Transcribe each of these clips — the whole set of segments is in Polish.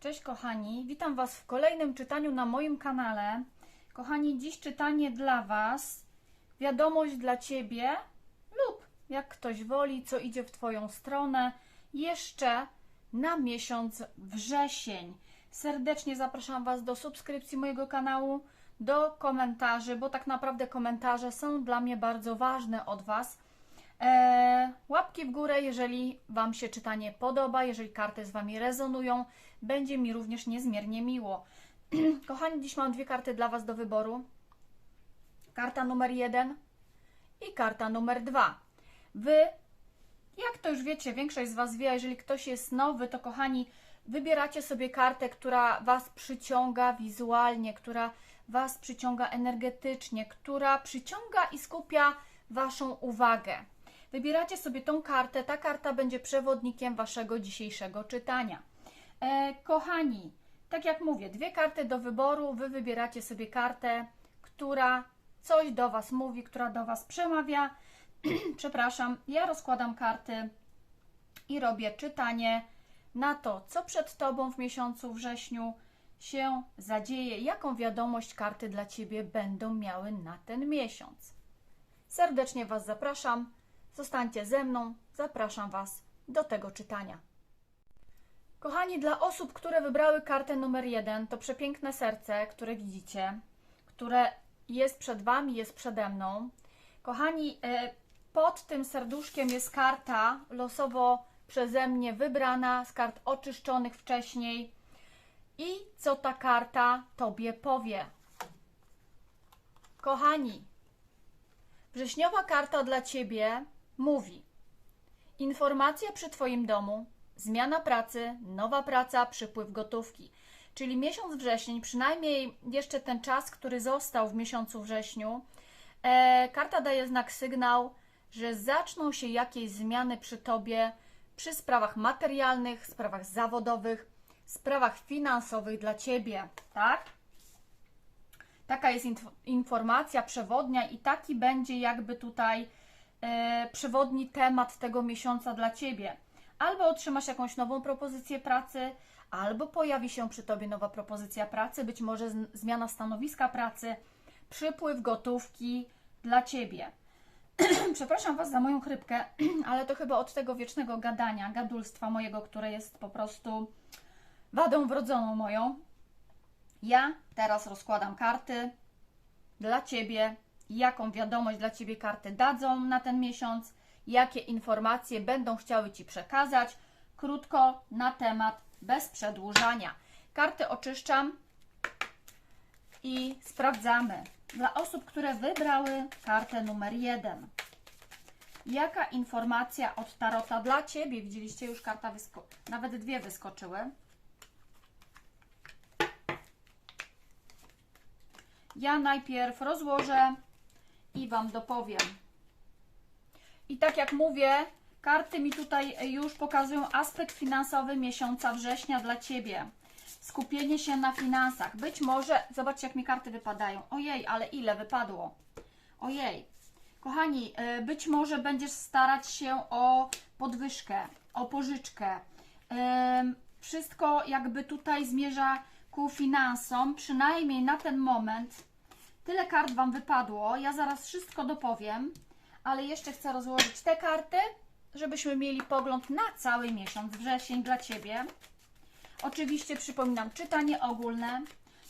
Cześć kochani, witam Was w kolejnym czytaniu na moim kanale. Kochani, dziś czytanie dla Was, wiadomość dla Ciebie lub jak ktoś woli, co idzie w Twoją stronę, jeszcze na miesiąc wrzesień. Serdecznie zapraszam Was do subskrypcji mojego kanału, do komentarzy, bo tak naprawdę komentarze są dla mnie bardzo ważne od Was. Eee, łapki w górę, jeżeli Wam się czytanie podoba, jeżeli karty z Wami rezonują, będzie mi również niezmiernie miło. Kochani, dziś mam dwie karty dla Was do wyboru. Karta numer jeden i karta numer dwa. Wy, jak to już wiecie, większość z Was wie, jeżeli ktoś jest nowy, to kochani, wybieracie sobie kartę, która Was przyciąga wizualnie, która Was przyciąga energetycznie, która przyciąga i skupia Waszą uwagę. Wybieracie sobie tą kartę, ta karta będzie przewodnikiem Waszego dzisiejszego czytania. E, kochani, tak jak mówię, dwie karty do wyboru, Wy wybieracie sobie kartę, która coś do Was mówi, która do Was przemawia. Przepraszam, ja rozkładam karty i robię czytanie na to, co przed Tobą w miesiącu wrześniu się zadzieje, jaką wiadomość karty dla Ciebie będą miały na ten miesiąc. Serdecznie Was zapraszam, zostańcie ze mną, zapraszam Was do tego czytania. Kochani, dla osób, które wybrały kartę numer jeden, to przepiękne serce, które widzicie, które jest przed Wami, jest przede mną. Kochani, e, pod tym serduszkiem jest karta losowo przeze mnie wybrana, z kart oczyszczonych wcześniej. I co ta karta Tobie powie? Kochani, wrześniowa karta dla Ciebie mówi: Informacja przy Twoim domu, zmiana pracy, nowa praca, przypływ gotówki. Czyli miesiąc wrzesień, przynajmniej jeszcze ten czas, który został w miesiącu wrześniu, e, karta daje znak sygnał, że zaczną się jakieś zmiany przy Tobie przy sprawach materialnych, sprawach zawodowych, sprawach finansowych dla Ciebie, tak? Taka jest inf- informacja przewodnia i taki będzie jakby tutaj przewodni temat tego miesiąca dla Ciebie. Albo otrzymasz jakąś nową propozycję pracy, albo pojawi się przy Tobie nowa propozycja pracy, być może zmiana stanowiska pracy, przypływ gotówki dla Ciebie. Przepraszam Was za moją chrypkę, ale to chyba od tego wiecznego gadania, gadulstwa mojego, które jest po prostu wadą wrodzoną moją. Ja teraz rozkładam karty dla Ciebie, jaką wiadomość dla Ciebie karty dadzą na ten miesiąc, jakie informacje będą chciały Ci przekazać. Krótko na temat, bez przedłużania. Karty oczyszczam i sprawdzamy. Dla osób, które wybrały kartę numer jeden. Jaka informacja od Tarota dla Ciebie? Widzieliście już karta nawet dwie wyskoczyły. Ja najpierw rozłożę i Wam dopowiem. I tak jak mówię, karty mi tutaj już pokazują aspekt finansowy miesiąca września dla Ciebie. Skupienie się na finansach. Być może, zobaczcie jak mi karty wypadają. Ojej, ale ile wypadło? Ojej. Kochani, y, być może będziesz starać się o podwyżkę, o pożyczkę. Wszystko jakby tutaj zmierza ku finansom, przynajmniej na ten moment. Tyle kart Wam wypadło. Ja zaraz wszystko dopowiem, ale jeszcze chcę rozłożyć te karty, żebyśmy mieli pogląd na cały miesiąc wrzesień dla Ciebie. Oczywiście przypominam, czytanie ogólne,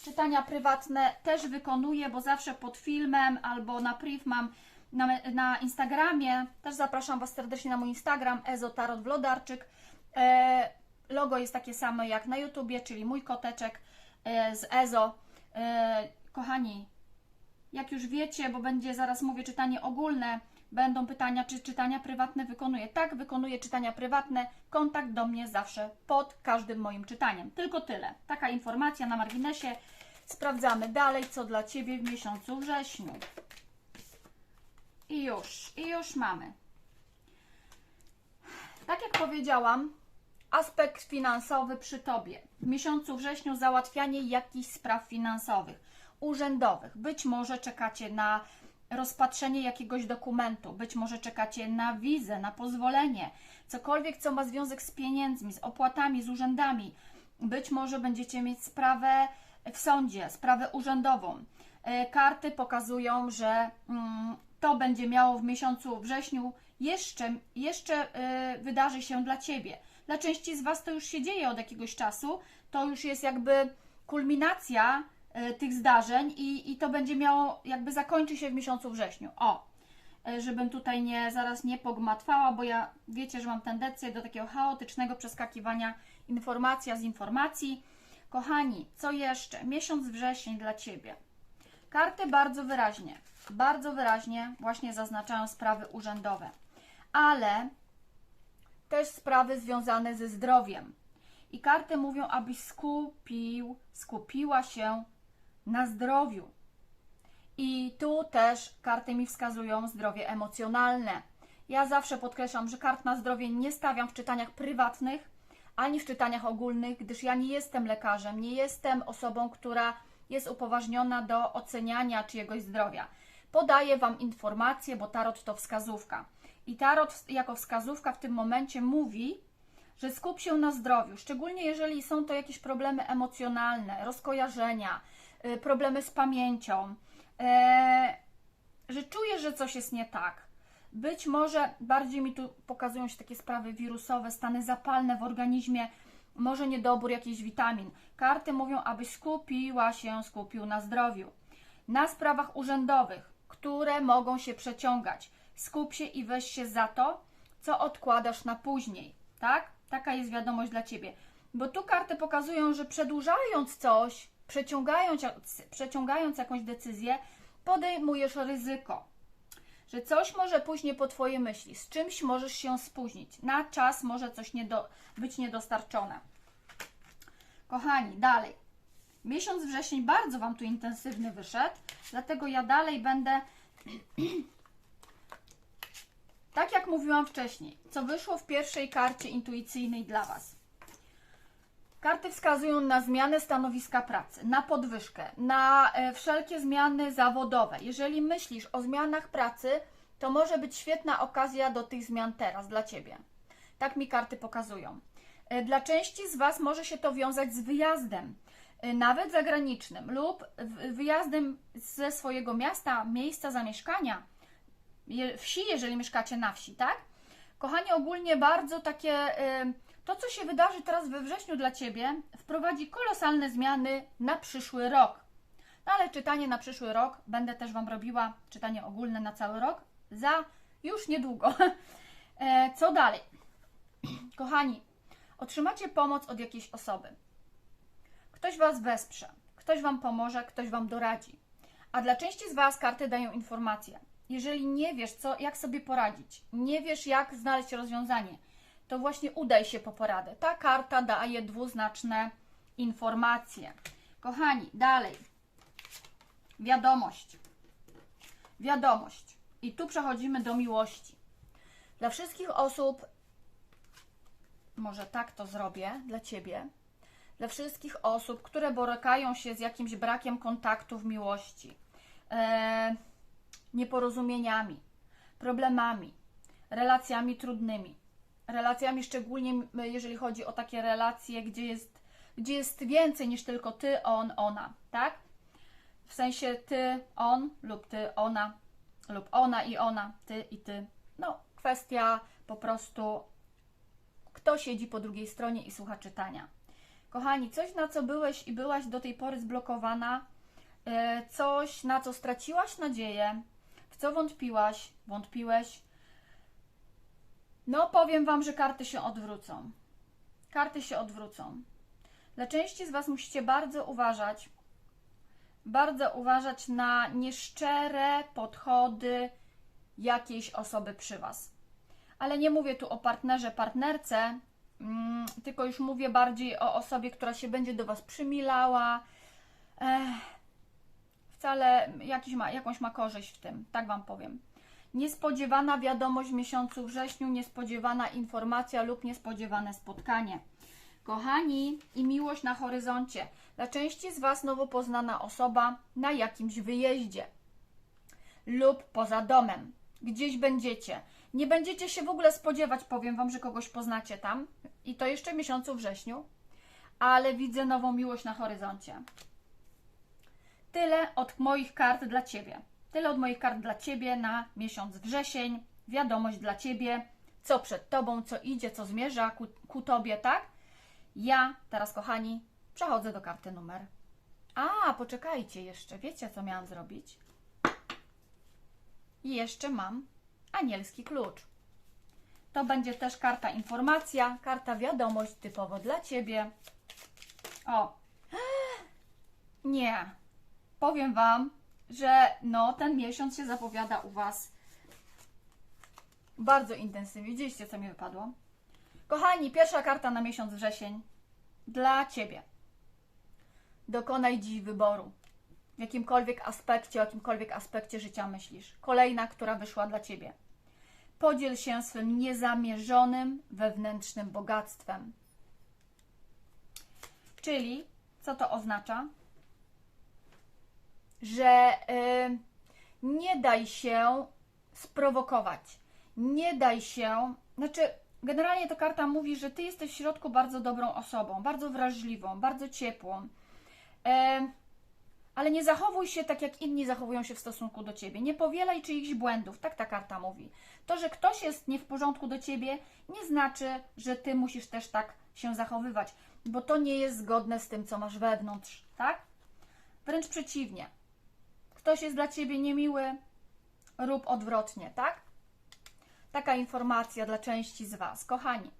czytania prywatne też wykonuję, bo zawsze pod filmem albo na priv mam na, na Instagramie. Też zapraszam Was serdecznie na mój Instagram Ezotarot Wlodarczyk. E, logo jest takie samo jak na YouTubie, czyli mój koteczek e, z Ezo. E, kochani, jak już wiecie, bo będzie zaraz mówię czytanie ogólne, będą pytania, czy czytania prywatne wykonuję. Tak, wykonuję czytania prywatne. Kontakt do mnie zawsze pod każdym moim czytaniem. Tylko tyle. Taka informacja na marginesie. Sprawdzamy dalej, co dla Ciebie w miesiącu wrześniu. I już, i już mamy. Tak jak powiedziałam, aspekt finansowy przy Tobie. W miesiącu wrześniu załatwianie jakichś spraw finansowych, urzędowych. Być może czekacie na rozpatrzenie jakiegoś dokumentu, być może czekacie na wizę, na pozwolenie, cokolwiek, co ma związek z pieniędzmi, z opłatami, z urzędami. być może będziecie mieć sprawę w sądzie, sprawę urzędową. E, Karty pokazują, że mm, to będzie miało w miesiącu wrześniu jeszcze, jeszcze e, wydarzy się dla Ciebie. Dla części z Was to już się dzieje od jakiegoś czasu, to już jest jakby kulminacja tych zdarzeń i, i to będzie miało, jakby zakończy się w miesiącu wrześniu. O, e, żebym tutaj nie, zaraz nie pogmatwała, bo ja wiecie, że mam tendencję do takiego chaotycznego przeskakiwania informacja z informacji. Kochani, co jeszcze? Miesiąc wrzesień dla Ciebie. Karty bardzo wyraźnie, bardzo wyraźnie właśnie zaznaczają sprawy urzędowe, ale też sprawy związane ze zdrowiem. I karty mówią, abyś skupił, skupiła się na zdrowiu. I tu też karty mi wskazują zdrowie emocjonalne. Ja zawsze podkreślam, że kart na zdrowie nie stawiam w czytaniach prywatnych ani w czytaniach ogólnych, gdyż ja nie jestem lekarzem, nie jestem osobą, która jest upoważniona do oceniania czyjegoś zdrowia. Podaję Wam informacje, bo tarot to wskazówka. I tarot jako wskazówka w tym momencie mówi, że skup się na zdrowiu, szczególnie jeżeli są to jakieś problemy emocjonalne, rozkojarzenia, problemy z pamięcią, e, że czujesz, że coś jest nie tak. Być może bardziej mi tu pokazują się takie sprawy wirusowe, stany zapalne w organizmie, może niedobór jakichś witamin. Karty mówią, abyś skupiła się, skupił na zdrowiu. Na sprawach urzędowych, które mogą się przeciągać. Skup się i weź się za to, co odkładasz na później, tak? Taka jest wiadomość dla Ciebie. Bo tu karty pokazują, że przedłużając coś, przeciągając, przeciągając jakąś decyzję, podejmujesz ryzyko. Że coś może pójść nie po Twojej myśli, z czymś możesz się spóźnić, na czas może coś nie do, być niedostarczone. Kochani, dalej. Miesiąc wrzesień bardzo Wam tu intensywny wyszedł, dlatego ja dalej będę tak jak mówiłam wcześniej, co wyszło w pierwszej karcie intuicyjnej dla Was. Karty wskazują na zmianę stanowiska pracy, na podwyżkę, na e, wszelkie zmiany zawodowe. Jeżeli myślisz o zmianach pracy, to może być świetna okazja do tych zmian teraz dla Ciebie. Tak mi karty pokazują. E, Dla części z Was może się to wiązać z wyjazdem, e, nawet zagranicznym, lub wyjazdem ze swojego miasta, miejsca zamieszkania, wsi, jeżeli mieszkacie na wsi, tak? Kochani, ogólnie bardzo takie. To, co się wydarzy teraz we wrześniu dla Ciebie, wprowadzi kolosalne zmiany na przyszły rok. No ale czytanie na przyszły rok, będę też Wam robiła czytanie ogólne na cały rok, za już niedługo. E, Co dalej? Kochani, otrzymacie pomoc od jakiejś osoby. Ktoś Was wesprze, ktoś Wam pomoże, ktoś Wam doradzi. A dla części z Was karty dają informacje. Jeżeli nie wiesz, co, jak sobie poradzić, nie wiesz, jak znaleźć rozwiązanie, to właśnie udaj się po poradę. Ta karta daje dwuznaczne informacje. Kochani, dalej. Wiadomość. Wiadomość. I tu przechodzimy do miłości. Dla wszystkich osób, może tak to zrobię dla Ciebie, dla wszystkich osób, które borykają się z jakimś brakiem kontaktu w miłości, e, nieporozumieniami, problemami, relacjami trudnymi, relacjami szczególnie jeżeli chodzi o takie relacje, gdzie jest, gdzie jest więcej niż tylko ty, on, ona, tak? W sensie ty, on lub ty, ona, lub ona i ona, ty i ty. No, kwestia po prostu, kto siedzi po drugiej stronie i słucha czytania. Kochani, coś na co byłeś i byłaś do tej pory zblokowana, e, coś na co straciłaś nadzieję, w co wątpiłaś, wątpiłeś. No, powiem Wam, że karty się odwrócą. Karty się odwrócą. Dla części z Was musicie bardzo uważać, bardzo uważać na nieszczere podchody jakiejś osoby przy Was. Ale nie mówię tu o partnerze, partnerce, mm, tylko już mówię bardziej o osobie, która się będzie do Was przymilała. Ech, wcale jakiś ma, jakąś ma korzyść w tym, tak Wam powiem. Niespodziewana wiadomość w miesiącu wrześniu, niespodziewana informacja lub niespodziewane spotkanie. Kochani, i miłość na horyzoncie. Dla części z Was nowo poznana osoba na jakimś wyjeździe lub poza domem. Gdzieś będziecie. Nie będziecie się w ogóle spodziewać, powiem Wam, że kogoś poznacie tam i to jeszcze w miesiącu wrześniu, ale widzę nową miłość na horyzoncie. Tyle od moich kart dla Ciebie. Tyle od moich kart dla Ciebie na miesiąc wrzesień. Wiadomość dla Ciebie, co przed Tobą, co idzie, co zmierza ku, ku Tobie, tak? Ja teraz, kochani, przechodzę do karty numer. A, poczekajcie jeszcze. Wiecie, co miałam zrobić? I jeszcze mam anielski klucz. To będzie też karta informacja, karta wiadomość typowo dla Ciebie. O, nie. Powiem Wam, że no, ten miesiąc się zapowiada u Was bardzo intensywnie. Widzieliście, co mi wypadło? Kochani, pierwsza karta na miesiąc wrzesień dla Ciebie. Dokonaj dziś wyboru. W jakimkolwiek aspekcie, o jakimkolwiek aspekcie życia myślisz. Kolejna, która wyszła dla Ciebie. Podziel się swym niezamierzonym wewnętrznym bogactwem. Czyli, co to oznacza? Że y, nie daj się sprowokować. Nie daj się, znaczy, generalnie ta karta mówi, że ty jesteś w środku bardzo dobrą osobą, bardzo wrażliwą, bardzo ciepłą. E, ale nie zachowuj się tak, jak inni zachowują się w stosunku do ciebie. Nie powielaj czyichś błędów, tak ta karta mówi. To, że ktoś jest nie w porządku do ciebie, nie znaczy, że ty musisz też tak się zachowywać, bo to nie jest zgodne z tym, co masz wewnątrz, tak? Wręcz przeciwnie. Ktoś jest dla ciebie niemiły, rób odwrotnie, tak? Taka informacja dla części z Was. Kochani,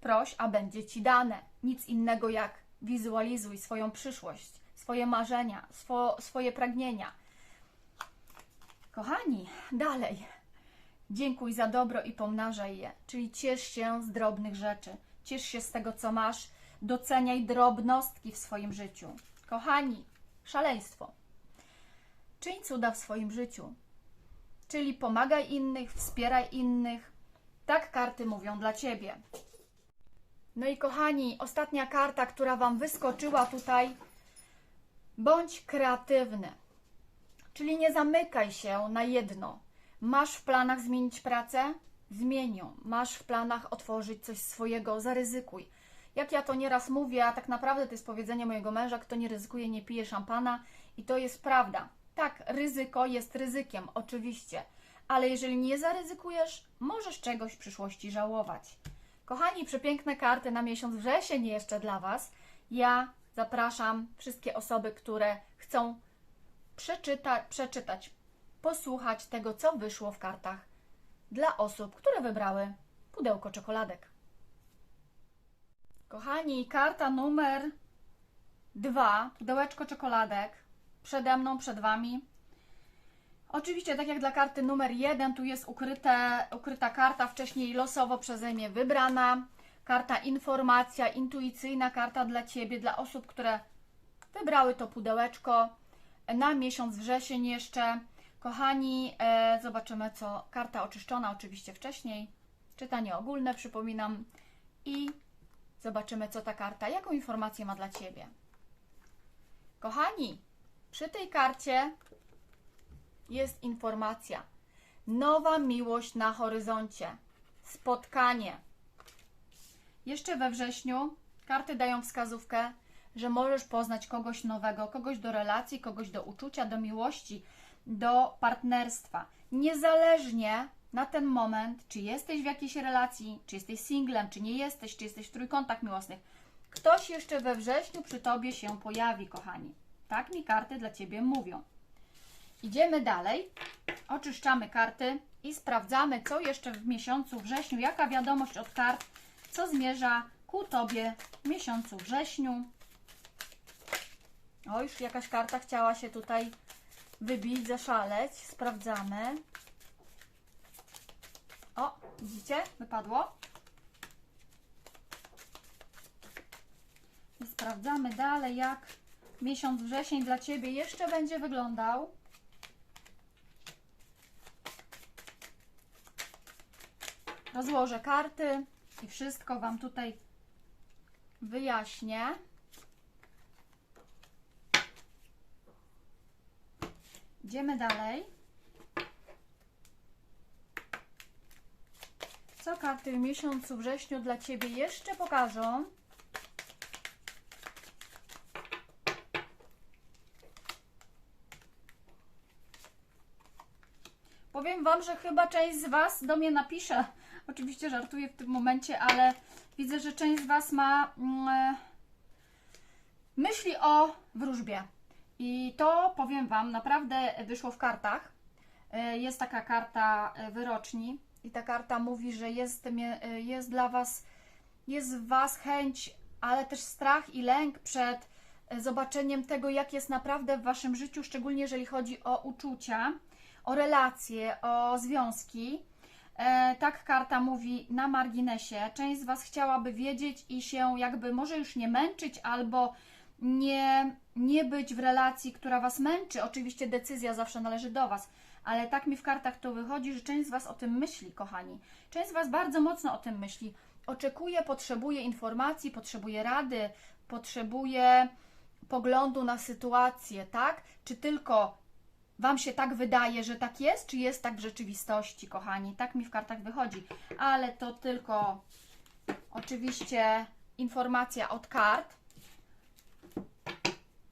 proś, a będzie Ci dane. Nic innego jak wizualizuj swoją przyszłość, swoje marzenia, swo, swoje pragnienia. Kochani, dalej. Dziękuj za dobro i pomnażaj je, czyli ciesz się z drobnych rzeczy. Ciesz się z tego, co masz. Doceniaj drobnostki w swoim życiu. Kochani, szaleństwo. Czyń cuda w swoim życiu. Czyli pomagaj innych, wspieraj innych. Tak karty mówią dla Ciebie. No i kochani, ostatnia karta, która Wam wyskoczyła tutaj. Bądź kreatywny. Czyli nie zamykaj się na jedno. Masz w planach zmienić pracę? Zmień ją. Masz w planach otworzyć coś swojego? Zaryzykuj. Jak ja to nieraz mówię, a tak naprawdę to jest powiedzenie mojego męża, kto nie ryzykuje, nie pije szampana. I to jest prawda. Tak, ryzyko jest ryzykiem, oczywiście, ale jeżeli nie zaryzykujesz, możesz czegoś w przyszłości żałować. Kochani, przepiękne karty na miesiąc wrzesień jeszcze dla Was. Ja zapraszam wszystkie osoby, które chcą przeczyta, przeczytać, posłuchać tego, co wyszło w kartach dla osób, które wybrały pudełko czekoladek. Kochani, karta numer dwa, pudełeczko czekoladek przede mną, przed Wami. Oczywiście, tak jak dla karty numer jeden, tu jest ukryte, ukryta karta, wcześniej losowo przeze mnie wybrana. Karta informacja, intuicyjna karta dla Ciebie, dla osób, które wybrały to pudełeczko na miesiąc wrzesień jeszcze. Kochani, e, zobaczymy co. Karta oczyszczona oczywiście wcześniej. Czytanie ogólne, przypominam. I zobaczymy, co ta karta, jaką informację ma dla Ciebie. Kochani, przy tej karcie jest informacja. Nowa miłość na horyzoncie. Spotkanie. Jeszcze we wrześniu karty dają wskazówkę, że możesz poznać kogoś nowego, kogoś do relacji, kogoś do uczucia, do miłości, do partnerstwa. Niezależnie na ten moment, czy jesteś w jakiejś relacji, czy jesteś singlem, czy nie jesteś, czy jesteś w trójkątach miłosnych, ktoś jeszcze we wrześniu przy tobie się pojawi, kochani. Tak mi karty dla ciebie mówią. Idziemy dalej, oczyszczamy karty i sprawdzamy, co jeszcze w miesiącu wrześniu, jaka wiadomość od kart, co zmierza ku Tobie w miesiącu wrześniu. O, już jakaś karta chciała się tutaj wybić, zaszaleć. Sprawdzamy. O, widzicie? Wypadło. I sprawdzamy dalej, jak miesiąc wrzesień dla Ciebie jeszcze będzie wyglądał. Rozłożę karty i wszystko Wam tutaj wyjaśnię. Idziemy dalej. Co karty w miesiącu wrześniu dla Ciebie jeszcze pokażą? Powiem Wam, że chyba część z Was do mnie napisze. Oczywiście żartuję w tym momencie, ale widzę, że część z Was ma mm, e, myśli o wróżbie. I to powiem Wam, naprawdę wyszło w kartach. E, Jest taka karta e, wyroczni i ta karta mówi, że jest, jest dla Was, jest w Was chęć, ale też strach i lęk przed zobaczeniem tego, jak jest naprawdę w Waszym życiu, szczególnie jeżeli chodzi o uczucia, o relacje, o związki. E, tak karta mówi na marginesie. Część z Was chciałaby wiedzieć i się jakby może już nie męczyć albo nie, nie być w relacji, która Was męczy. Oczywiście decyzja zawsze należy do Was, ale tak mi w kartach to wychodzi, że część z Was o tym myśli, kochani. Część z Was bardzo mocno o tym myśli. Oczekuje, potrzebuje informacji, potrzebuje rady, potrzebuje poglądu na sytuację, tak? Czy tylko Wam się tak wydaje, że tak jest, czy jest tak w rzeczywistości, kochani? Tak mi w kartach wychodzi, ale to tylko oczywiście informacja od kart.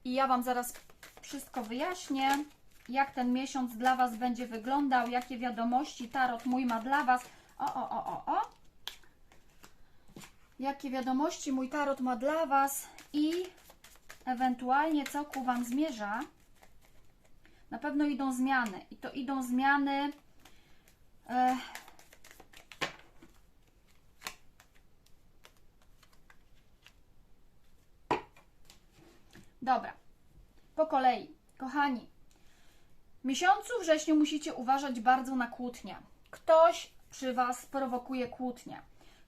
I ja Wam zaraz wszystko wyjaśnię, jak ten miesiąc dla Was będzie wyglądał, jakie wiadomości Tarot mój ma dla Was. O, o, o, o, o. Jakie wiadomości mój Tarot ma dla Was i ewentualnie co ku Wam zmierza. Na pewno idą zmiany i to idą zmiany. E, dobra, po kolei, kochani. W miesiącu wrześniu musicie uważać bardzo na kłótnie. Ktoś przy Was prowokuje kłótnie.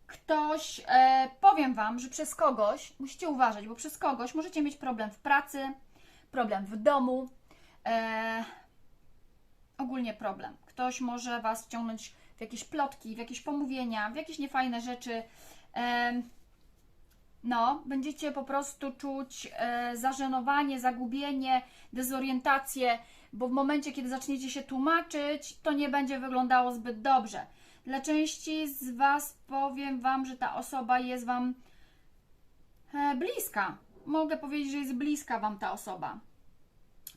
Ktoś, e, powiem Wam, że przez kogoś musicie uważać, bo przez kogoś możecie mieć problem w pracy, problem w domu, e, ogólnie problem. Ktoś może Was wciągnąć w jakieś plotki, w jakieś pomówienia, w jakieś niefajne rzeczy. E, no, będziecie po prostu czuć e, zażenowanie, zagubienie, dezorientację, bo w momencie, kiedy zaczniecie się tłumaczyć, to nie będzie wyglądało zbyt dobrze. Dla części z Was powiem Wam, że ta osoba jest Wam e, bliska. Mogę powiedzieć, że jest bliska Wam ta osoba.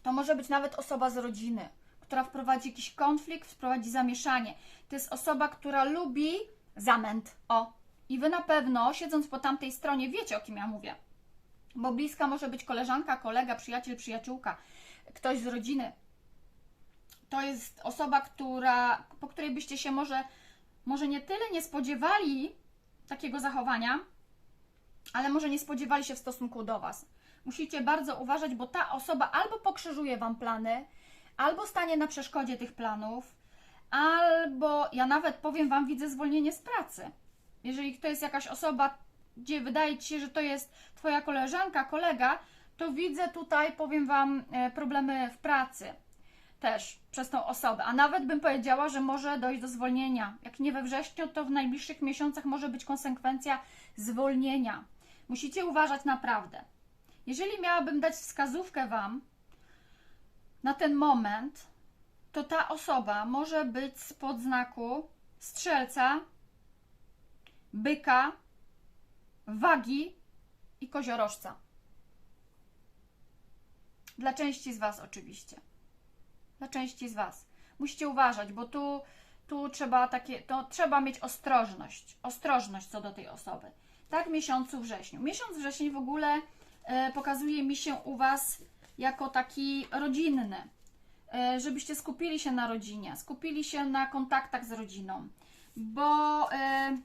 To może być nawet osoba z rodziny, która wprowadzi jakiś konflikt, wprowadzi zamieszanie. To jest osoba, która lubi zamęt. O. I wy na pewno, siedząc po tamtej stronie, wiecie o kim ja mówię. Bo bliska może być koleżanka, kolega, przyjaciel, przyjaciółka, ktoś z rodziny. To jest osoba, która, po której byście się może, może nie tyle nie spodziewali takiego zachowania, ale może nie spodziewali się w stosunku do Was. Musicie bardzo uważać, bo ta osoba albo pokrzyżuje Wam plany, albo stanie na przeszkodzie tych planów, albo ja nawet powiem Wam, widzę zwolnienie z pracy. Jeżeli to jest jakaś osoba, gdzie wydaje Ci się, że to jest Twoja koleżanka, kolega, to widzę tutaj, powiem Wam, e, problemy w pracy też przez tą osobę. A nawet bym powiedziała, że może dojść do zwolnienia. Jak nie we wrześniu, to w najbliższych miesiącach może być konsekwencja zwolnienia. Musicie uważać naprawdę. Jeżeli miałabym dać wskazówkę Wam na ten moment, to ta osoba może być spod znaku strzelca, byka, wagi i koziorożca. Dla części z Was oczywiście. Dla części z Was. Musicie uważać, bo tu, tu trzeba takie, to trzeba mieć ostrożność. Ostrożność co do tej osoby. Tak, w miesiącu wrześniu. Miesiąc wrzesień w ogóle pokazuje mi się u Was jako taki rodzinny. E, żebyście skupili się na rodzinie, skupili się na kontaktach z rodziną. Bo e,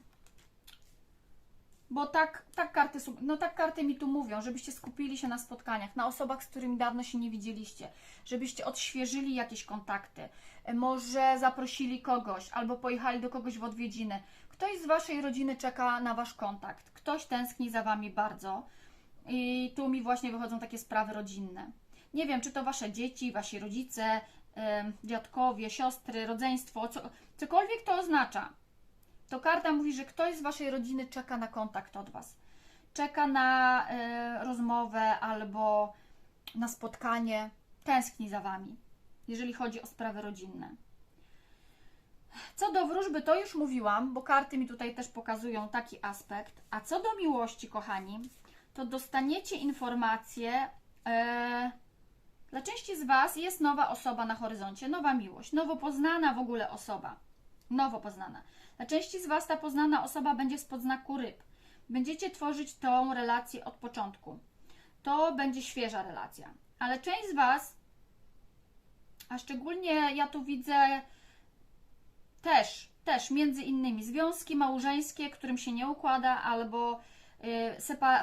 bo tak, tak, karty, no tak karty mi tu mówią, żebyście skupili się na spotkaniach, na osobach, z którymi dawno się nie widzieliście, żebyście odświeżyli jakieś kontakty, e, może zaprosili kogoś albo pojechali do kogoś w odwiedziny. Ktoś z Waszej rodziny czeka na Wasz kontakt, ktoś tęskni za Wami bardzo i tu mi właśnie wychodzą takie sprawy rodzinne. Nie wiem, czy to Wasze dzieci, Wasi rodzice, dziadkowie, siostry, rodzeństwo, co, cokolwiek to oznacza to karta mówi, że ktoś z Waszej rodziny czeka na kontakt od Was. Czeka na e, rozmowę albo na spotkanie, tęskni za Wami, jeżeli chodzi o sprawy rodzinne. Co do wróżby, to już mówiłam, bo karty mi tutaj też pokazują taki aspekt. A co do miłości, kochani, to dostaniecie informację, e, Dla części z Was jest nowa osoba na horyzoncie, nowa miłość, nowo poznana w ogóle osoba. Nowo poznana. Dla części z Was ta poznana osoba będzie spod znaku ryb. Będziecie tworzyć tą relację od początku. To będzie świeża relacja. Ale część z Was, a szczególnie ja tu widzę też, też między innymi związki małżeńskie, którym się nie układa, albo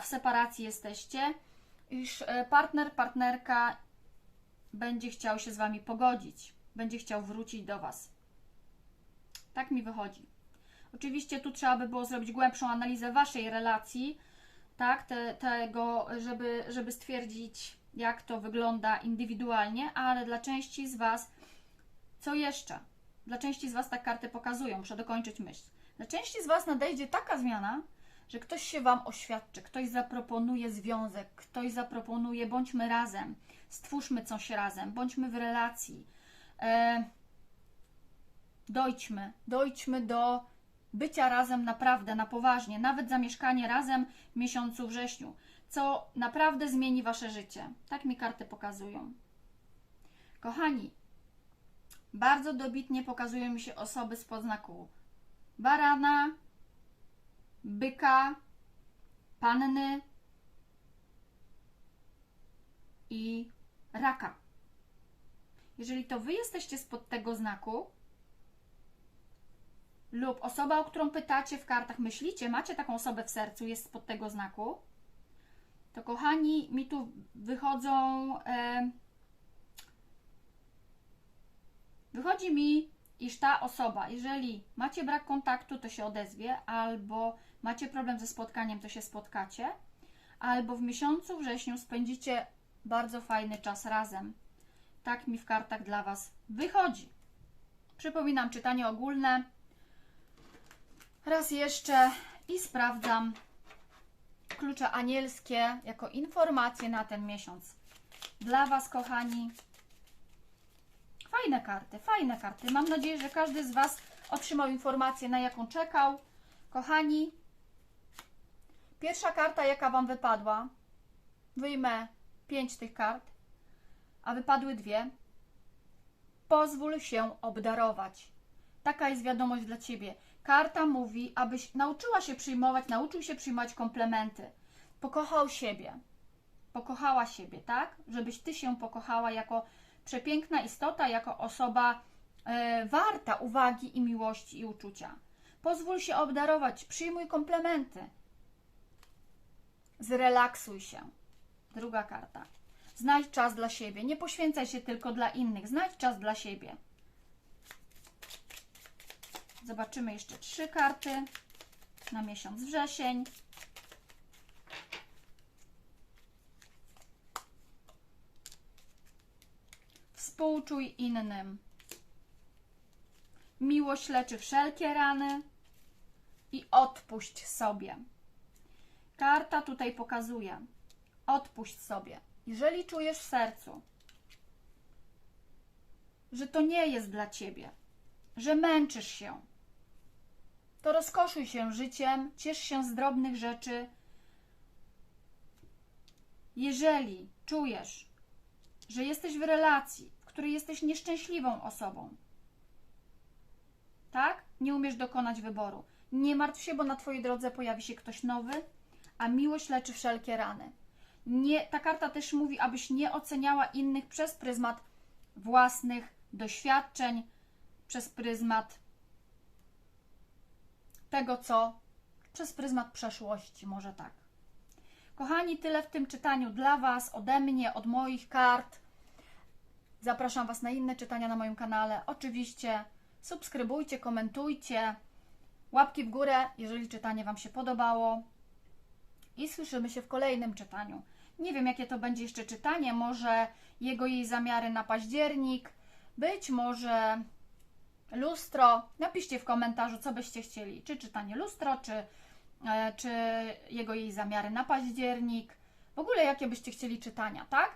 w separacji jesteście, iż y, partner, partnerka będzie chciał się z Wami pogodzić, będzie chciał wrócić do Was. Tak mi wychodzi. Oczywiście tu trzeba by było zrobić głębszą analizę Waszej relacji, tak, te, tego, żeby, żeby stwierdzić, jak to wygląda indywidualnie, ale dla części z Was, co jeszcze? Dla części z Was tak karty pokazują, muszę dokończyć myśl. Dla części z Was nadejdzie taka zmiana, że ktoś się Wam oświadczy, ktoś zaproponuje związek, ktoś zaproponuje bądźmy razem, stwórzmy coś razem, bądźmy w relacji. E, dojdźmy, dojdźmy do bycia razem naprawdę, na poważnie, nawet zamieszkanie razem w miesiącu wrześniu, co naprawdę zmieni Wasze życie. Tak mi karty pokazują. Kochani, bardzo dobitnie pokazują mi się osoby z podznaku barana, byka, panny i raka. Jeżeli to Wy jesteście spod tego znaku, lub osoba, o którą pytacie w kartach, myślicie, macie taką osobę w sercu, jest spod tego znaku, to kochani, mi tu wychodzą. E, wychodzi mi, iż ta osoba, jeżeli macie brak kontaktu, to się odezwie, albo macie problem ze spotkaniem, to się spotkacie, albo w miesiącu wrześniu spędzicie bardzo fajny czas razem. Tak mi w kartach dla Was wychodzi. Przypominam czytanie ogólne. Raz jeszcze i sprawdzam klucze anielskie jako informacje na ten miesiąc. Dla Was, kochani. Fajne karty, fajne karty. Mam nadzieję, że każdy z Was otrzymał informację, na jaką czekał. Kochani, pierwsza karta, jaka Wam wypadła, wyjmę pięć tych kart, a wypadły dwie. Pozwól się obdarować. Taka jest wiadomość dla Ciebie. Karta mówi, abyś nauczyła się przyjmować, nauczył się przyjmować komplementy. Pokochał siebie. Pokochała siebie, tak? Żebyś Ty się pokochała jako przepiękna istota, jako osoba e, warta uwagi i miłości i uczucia. Pozwól się obdarować, przyjmuj komplementy. Zrelaksuj się. Druga karta. Znajdź czas dla siebie. Nie poświęcaj się tylko dla innych. Znajdź czas dla siebie. Zobaczymy jeszcze trzy karty na miesiąc wrzesień. Współczuj innym. Miłość leczy wszelkie rany i odpuść sobie. Karta tutaj pokazuje: odpuść sobie. Jeżeli czujesz w sercu, że to nie jest dla ciebie, że męczysz się, to rozkoszuj się życiem, ciesz się z drobnych rzeczy. Jeżeli czujesz, że jesteś w relacji, której jesteś nieszczęśliwą osobą, tak? Nie umiesz dokonać wyboru. Nie martw się, bo na Twojej drodze pojawi się ktoś nowy, a miłość leczy wszelkie rany. Nie, ta karta też mówi, abyś nie oceniała innych przez pryzmat własnych doświadczeń, przez pryzmat tego, co przez pryzmat przeszłości, może tak. Kochani, tyle w tym czytaniu dla Was, ode mnie, od moich kart. Zapraszam Was na inne czytania na moim kanale. Oczywiście subskrybujcie, komentujcie, łapki w górę, jeżeli czytanie Wam się podobało. I słyszymy się w kolejnym czytaniu. Nie wiem, jakie to będzie jeszcze czytanie, może jego jej zamiary na październik, być może lustro. Napiszcie w komentarzu, co byście chcieli. Czy czytanie lustro, czy, e, czy jego jej zamiary na październik. W ogóle jakie byście chcieli czytania, tak?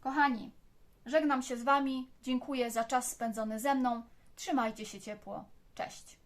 Kochani, żegnam się z Wami. Dziękuję za czas spędzony ze mną. Trzymajcie się ciepło. Cześć.